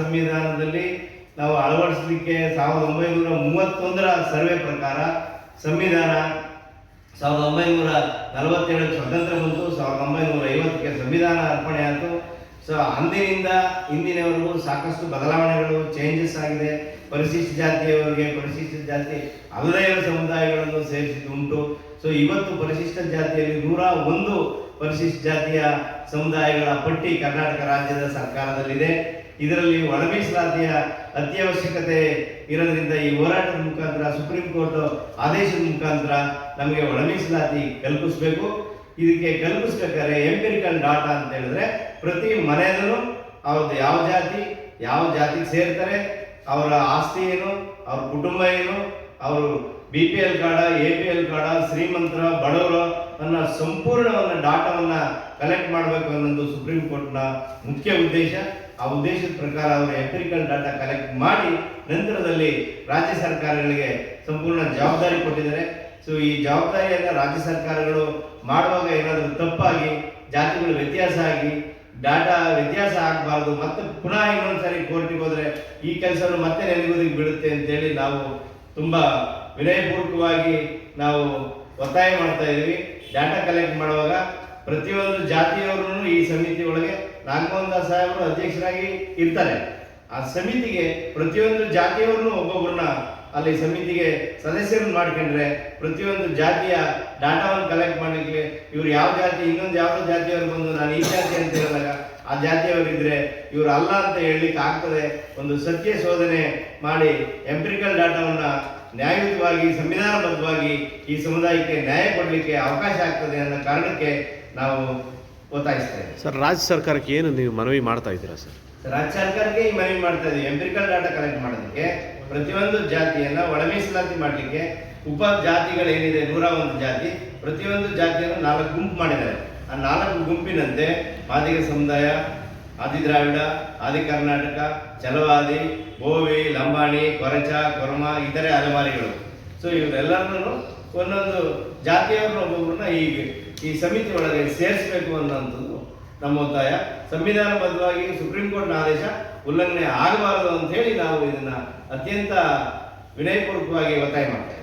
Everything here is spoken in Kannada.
ಸಂವಿಧಾನದಲ್ಲಿ ನಾವು ಅಳವಡಿಸಲಿಕ್ಕೆ ಸಾವಿರದ ಒಂಬೈನೂರ ಮೂವತ್ತೊಂದರ ಸರ್ವೆ ಪ್ರಕಾರ ಸಂವಿಧಾನ ಸಾವಿರದ ಒಂಬೈನೂರ ನಲವತ್ತೇಳು ಸ್ವತಂತ್ರ ಬಂತು, ಸಾವಿರದ ಒಂಬೈನೂರ ಐವತ್ತಕ್ಕೆ ಸಂವಿಧಾನ ಅರ್ಪಣೆ ಆಯಿತು. ಸೊ ಅಂದಿನಿಂದ ಇಂದಿನವರೆಗೂ ಸಾಕಷ್ಟು ಬದಲಾವಣೆಗಳು ಚೇಂಜಸ್ ಆಗಿದೆ. ಪರಿಶಿಷ್ಟ ಜಾತಿಯವರಿಗೆ ಪರಿಶಿಷ್ಟ ಜಾತಿ ಅಲ್ಲದೇ ಸಮುದಾಯಗಳನ್ನು ಸಮುದಾಯಗಳನ್ನು ಸೇರಿಸಿದ್ದುಂಟು. ಸೊ ಇವತ್ತು ಪರಿಶಿಷ್ಟ ಜಾತಿಯಲ್ಲಿ ನೂರ ಒಂದು ಪರಿಶಿಷ್ಟ ಜಾತಿಯ ಸಮುದಾಯಗಳ ಪಟ್ಟಿ ಕರ್ನಾಟಕ ರಾಜ್ಯದ ಸರ್ಕಾರದಲ್ಲಿದೆ. ಇದರಲ್ಲಿ ಒಳ ಮೀಸಲಾತಿಯ ಅತ್ಯವಶ್ಯಕತೆ ಇರೋದ್ರಿಂದ ಈ ಹೋರಾಟದ ಮುಖಾಂತರ, ಸುಪ್ರೀಂ ಕೋರ್ಟ್ ಆದೇಶದ ಮುಖಾಂತರ ನಮಗೆ ಒಳ ಮೀಸಲಾತಿ ಕಲ್ಪಿಸಬೇಕು. ಇದಕ್ಕೆ ಕಲ್ಪಿಸ್ಬೇಕಾದ್ರೆ ಎಂಪಿರಿಕಲ್ ಡಾಟಾ ಅಂತ ಹೇಳಿದ್ರೆ ಪ್ರತಿ ಮನೆಯಲ್ಲೂ ಅವ್ರದ್ದು ಯಾವ ಜಾತಿ, ಯಾವ ಜಾತಿಗೆ ಸೇರ್ತಾರೆ, ಅವರ ಆಸ್ತಿ ಏನು, ಅವ್ರ ಕುಟುಂಬ ಏನು ಅವರು B P L card A P L card ಶ್ರೀಮಂತರ, ಬಡವರ ತನ್ನ ಸಂಪೂರ್ಣವನ್ನ ಡಾಟಾವನ್ನ ಕಲೆಕ್ಟ್ ಮಾಡಬೇಕು ಅನ್ನೋದು ಸುಪ್ರೀಂ ಕೋರ್ಟ್ನ ಮುಖ್ಯ ಉದ್ದೇಶ. ಆ ಉದ್ದೇಶದ ಪ್ರಕಾರ ಅವರು ಎಂಪಿರಿಕಲ್ ಡಾಟಾ ಕಲೆಕ್ಟ್ ಮಾಡಿ ನಂತರದಲ್ಲಿ ರಾಜ್ಯ ಸರ್ಕಾರಗಳಿಗೆ ಸಂಪೂರ್ಣ ಜವಾಬ್ದಾರಿ ಕೊಟ್ಟಿದ್ದಾರೆ. ಸೊ ಈ ಜವಾಬ್ದಾರಿಯನ್ನ ರಾಜ್ಯ ಸರ್ಕಾರಗಳು ಮಾಡುವಾಗ ಏನಾದರೂ ತಪ್ಪಾಗಿ, ಜಾತಿಗಳು ವ್ಯತ್ಯಾಸ ಆಗಿ, ಡಾಟಾ ವ್ಯತ್ಯಾಸ ಆಗಬಾರ್ದು, ಮತ್ತೆ ಪುನಃ ಇನ್ನೊಂದ್ಸರಿ ಕೋರ್ಟಿಗೆ ಹೋದರೆ ಈ ಕೆಲಸವನ್ನು ಮತ್ತೆ ನೆನೆಗುದಿಗೆ ಬೀಳುತ್ತೆ ಅಂತೇಳಿ ನಾವು ತುಂಬಾ ವಿನಯಪೂರ್ವಕವಾಗಿ ನಾವು ಒತ್ತಾಯ ಮಾಡ್ತಾ ಇದ್ದೀವಿ. ಡಾಟಾ ಕಲೆಕ್ಟ್ ಮಾಡುವಾಗ ಪ್ರತಿಯೊಂದು ಜಾತಿಯವರು ಈ ಸಮಿತಿ ಒಳಗೆ ನಾಗಮೋಹನ್ ದಾಸ್ ಸಾಹೇಬರು ಅಧ್ಯಕ್ಷರಾಗಿ ಇರ್ತಾರೆ. ಆ ಸಮಿತಿಗೆ ಪ್ರತಿಯೊಂದು ಜಾತಿಯವರನ್ನು ಒಬ್ಬೊಬ್ಬರನ್ನ ಅಲ್ಲಿ ಸಮಿತಿಗೆ ಸದಸ್ಯರನ್ನು ಮಾಡ್ಕೊಂಡ್ರೆ ಪ್ರತಿಯೊಂದು ಜಾತಿಯ ಡಾಟಾವನ್ನು ಕಲೆಕ್ಟ್ ಮಾಡಲಿಕ್ಕೆ ಇವ್ರು ಯಾವ ಜಾತಿ, ಇನ್ನೊಂದು ಯಾವ ಜಾತಿಯವರು ಬಂದು ನಾನು ಈ ಜಾತಿ ಅಂತ ಹೇಳಿದಾಗ ಆ ಜಾತಿಯವರಿದ್ರೆ ಇವರು ಅಲ್ಲ ಅಂತ ಹೇಳಲಿಕ್ಕೆ ಆಗ್ತದೆ. ಒಂದು ಸತ್ಯ ಶೋಧನೆ ಮಾಡಿ ಎಂಪ್ರಿಕಲ್ ಡಾಟಾವನ್ನು ನ್ಯಾಯಯುತವಾಗಿ ಸಂವಿಧಾನಬದ್ಧವಾಗಿ ಈ ಸಮುದಾಯಕ್ಕೆ ನ್ಯಾಯ ಕೊಡಲಿಕ್ಕೆ ಅವಕಾಶ ಆಗ್ತದೆ ಅನ್ನೋ ಕಾರಣಕ್ಕೆ ನಾವು ಒತ್ತಾಯಿಸ್ತೇವೆ ಸರ್ ರಾಜ್ಯ ಸರ್ಕಾರಕ್ಕೆ ಏನು ನೀವು ಮನವಿ ಮಾಡ್ತಾ ಇದ್ದೀರಾ ಸರ್? ರಾಜ್ಯ ಸರ್ಕಾರಕ್ಕೆ ಈ ಮನವಿ ಮಾಡ್ತಾ ಇದ್ದೀವಿ. ಎಂಪಿರಿಕಲ್ ಡಾಟಾ ಕಲೆಕ್ಟ್ ಮಾಡೋದಕ್ಕೆ ಪ್ರತಿಯೊಂದು ಜಾತಿಯನ್ನು ಒಳ ಮೀಸಲಾತಿ ಮಾಡಲಿಕ್ಕೆ ಉಪ ಜಾತಿಗಳೇನಿದೆ ನೂರ ಒಂದು ಜಾತಿ ಪ್ರತಿಯೊಂದು ಜಾತಿಯನ್ನು ನಾಲ್ಕು ಗುಂಪು ಮಾಡಿದ್ದಾರೆ. ಆ ನಾಲ್ಕು ಗುಂಪಿನಂತೆ ಮಾದಿಗ ಸಮುದಾಯ, ಆದಿ ದ್ರಾವಿಡ, ಆದಿ ಕರ್ನಾಟಕ ಚಲವಾದಿ ಬೋವಿ, ಲಂಬಾಣಿ, ಕೊರಚ, ಕೊರಮ ಇತರೆ ಅಲೆಮಾರಿಗಳು. ಸೊ ಇವರೆಲ್ಲರನ್ನೂ ಒಂದೊಂದು ಜಾತಿಯವ್ರನ್ನ ಒಬ್ಬೊಬ್ಬರನ್ನ ಈ ಈ ಸಮಿತಿ ಒಳಗೆ ಸೇರಿಸಬೇಕು ಅನ್ನೋಂಥದ್ದು ನಮ್ಮ ಒತ್ತಾಯ ಸಂವಿಧಾನಬದ್ಧವಾಗಿ ಸುಪ್ರೀಂ ಕೋರ್ಟ್ನ ಆದೇಶ ಉಲ್ಲಂಘನೆ ಆಗಬಾರದು ಅಂತ ಹೇಳಿ ನಾವು ಇದನ್ನ ಅತ್ಯಂತ ವಿನಯಪೂರ್ವಕವಾಗಿ ಒತ್ತಾಯ ಮಾಡ್ತೇವೆ.